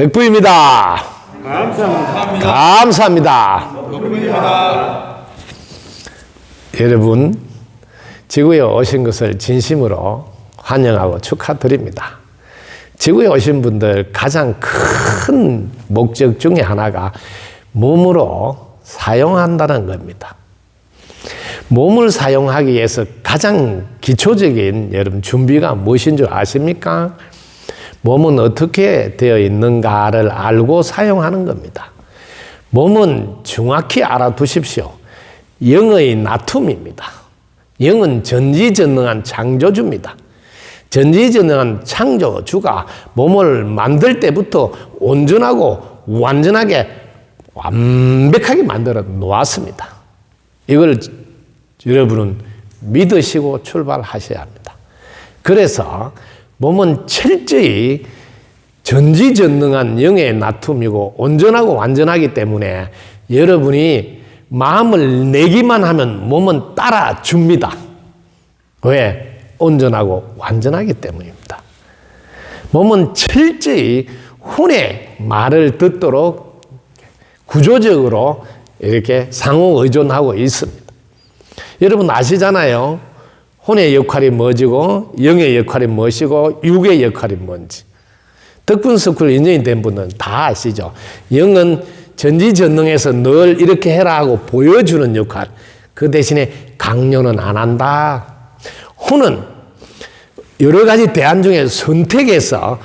백부입니다. 감사합니다. 감사합니다. 덕분입니다. 여러분, 지구에 오신 것을 진심으로 환영하고 축하드립니다. 지구에 오신 분들 가장 큰 목적 중에 하나가 몸으로 사용한다는 겁니다. 몸을 사용하기 위해서 가장 기초적인 여러분 준비가 무엇인 줄 아십니까? 몸은 어떻게 되어 있는가를 알고 사용하는 겁니다. 몸은 정확히 알아두십시오. 영의 나툼입니다. 영은 전지전능한 창조주입니다. 전지전능한 창조주가 몸을 만들 때부터 온전하고 완전하게 완벽하게 만들어 놓았습니다. 이걸 여러분은 믿으시고 출발하셔야 합니다. 그래서 몸은 철저히 전지전능한 영의 나툼이고 온전하고 완전하기 때문에 여러분이 마음을 내기만 하면 몸은 따라줍니다. 왜? 온전하고 완전하기 때문입니다. 몸은 철저히 혼의 말을 듣도록 구조적으로 이렇게 상호 의존하고 있습니다. 여러분 아시잖아요. 혼의 역할이 뭐지고 영의 역할이 무엇이고 육의 역할이 뭔지. 덕분 스쿨 인정이 된 분은 다 아시죠. 영은 전지전능해서 늘 이렇게 해라 하고 보여주는 역할. 그 대신에 강요는 안 한다. 혼은 여러 가지 대안 중에 선택해서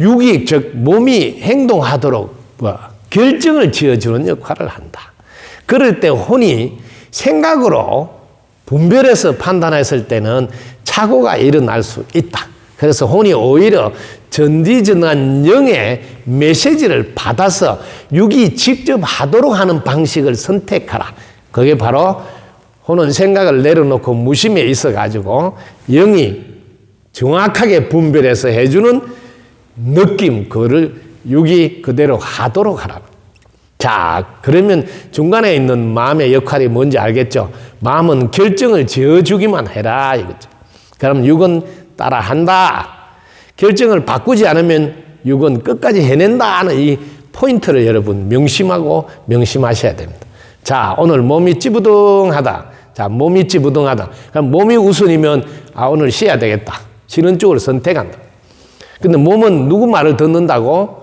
육이 즉 몸이 행동하도록 뭐 결정을 지어주는 역할을 한다. 그럴 때 혼이 생각으로 분별해서 판단했을 때는 착오가 일어날 수 있다. 그래서 혼이 오히려 전지전능한 영의 메시지를 받아서 육이 직접 하도록 하는 방식을 선택하라. 그게 바로 혼은 생각을 내려놓고 무심에 있어가지고 영이 정확하게 분별해서 해주는 느낌, 그거를 육이 그대로 하도록 하라. 자, 그러면 중간에 있는 마음의 역할이 뭔지 알겠죠? 마음은 결정을 지어주기만 해라, 이거죠. 그럼 육은 따라한다. 결정을 바꾸지 않으면 육은 끝까지 해낸다 하는 이 포인트를 여러분 명심하고 명심하셔야 됩니다. 자, 오늘 몸이 찌부둥하다. 자, 몸이 찌부둥하다. 그럼 몸이 우선이면 아, 오늘 쉬어야 되겠다. 쉬는 쪽을 선택한다. 근데 몸은 누구 말을 듣는다고?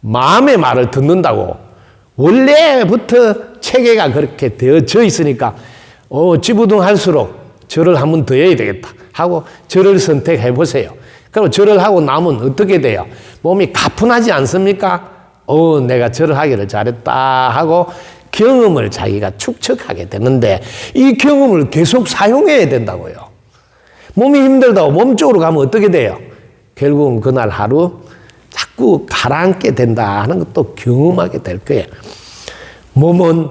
마음의 말을 듣는다고. 원래부터 체계가 그렇게 되어져 있으니까, 어, 찌부둥할수록 절을 한번 더 해야 되겠다. 하고 절을 선택해 보세요. 그럼 절을 하고 나면 어떻게 돼요? 몸이 가뿐하지 않습니까? 어, 내가 절을 하기를 잘했다. 하고 경험을 자기가 축적하게 되는데 이 경험을 계속 사용해야 된다고요. 몸이 힘들다고 몸 쪽으로 가면 어떻게 돼요? 결국은 그날 하루 자꾸 가라앉게 된다 하는 것도 경험하게 될 거예요. 몸은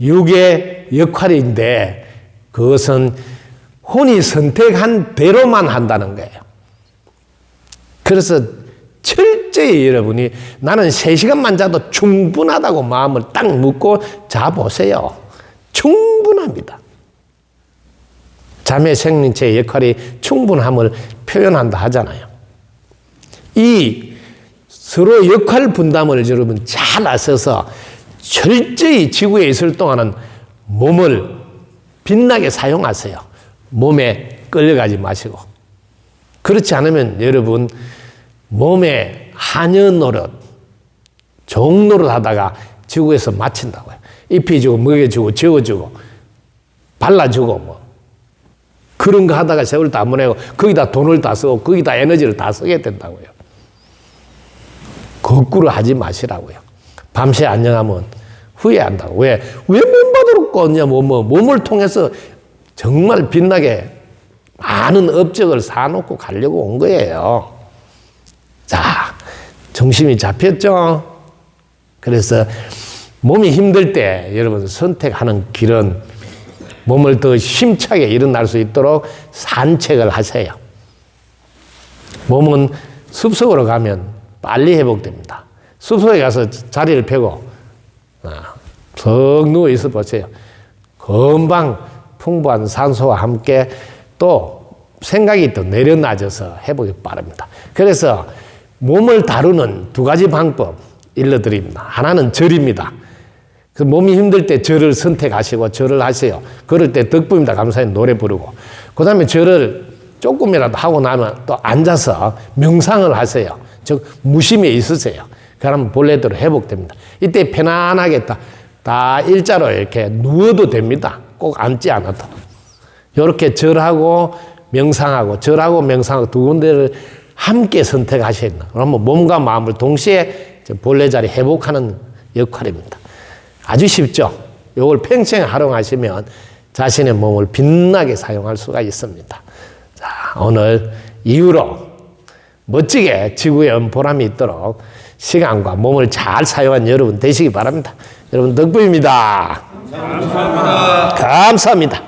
육의 역할인데 그것은 혼이 선택한 대로만 한다는 거예요. 그래서 철저히 여러분이 나는 3시간만 자도 충분하다고 마음을 딱 묻고 자보세요. 충분합니다. 잠의 생명체의 역할이 충분함을 표현한다 하잖아요. 이 서로 역할 분담을 여러분 잘 아셔서 철저히 지구에 있을 동안은 몸을 빛나게 사용하세요. 몸에 끌려가지 마시고. 그렇지 않으면 여러분 몸에 한여 노릇, 종 노릇 하다가 지구에서 마친다고요. 입히주고, 먹여주고, 지어주고, 발라주고, 뭐. 그런 거 하다가 세월 다 보내고, 거기다 돈을 다 쓰고, 거기다 에너지를 다 쓰게 된다고요. 거꾸로 하지 마시라고요. 밤새 안녕하면 후회한다고. 왜? 왜 몸받으러 껐냐, 뭐, 뭐, 몸을 통해서 정말 빛나게 많은 업적을 사놓고 가려고 온 거예요. 자, 중심이 잡혔죠? 그래서 몸이 힘들 때 여러분 선택하는 길은 몸을 더 힘차게 일어날 수 있도록 산책을 하세요. 몸은 숲속으로 가면 빨리 회복됩니다. 숲속에 가서 자리를 펴고 턱 누워 있어 보세요. 금방 풍부한 산소와 함께 또 생각이 또 내려놔져서 회복이 빠릅니다. 그래서 몸을 다루는 두 가지 방법 일러드립니다. 하나는 절입니다. 그 몸이 힘들 때 절을 선택하시고 절을 하세요. 그럴 때 덕분입니다. 감사히 노래 부르고. 그 다음에 절을 조금이라도 하고 나면 또 앉아서 명상을 하세요. 즉, 무심에 있으세요. 그러면 본래대로 회복됩니다. 이때 편안하게 다, 다 일자로 이렇게 누워도 됩니다. 꼭 앉지 않아도. 이렇게 절하고 명상하고 절하고 명상하고 두 군데를 함께 선택하셔야 된다. 그러면 몸과 마음을 동시에 저 본래 자리 회복하는 역할입니다. 아주 쉽죠? 이걸 평생 활용하시면 자신의 몸을 빛나게 사용할 수가 있습니다. 자, 오늘 이후로 멋지게 지구에 보람이 있도록 시간과 몸을 잘 사용한 여러분 되시기 바랍니다. 여러분 덕분입니다. 감사합니다. 감사합니다.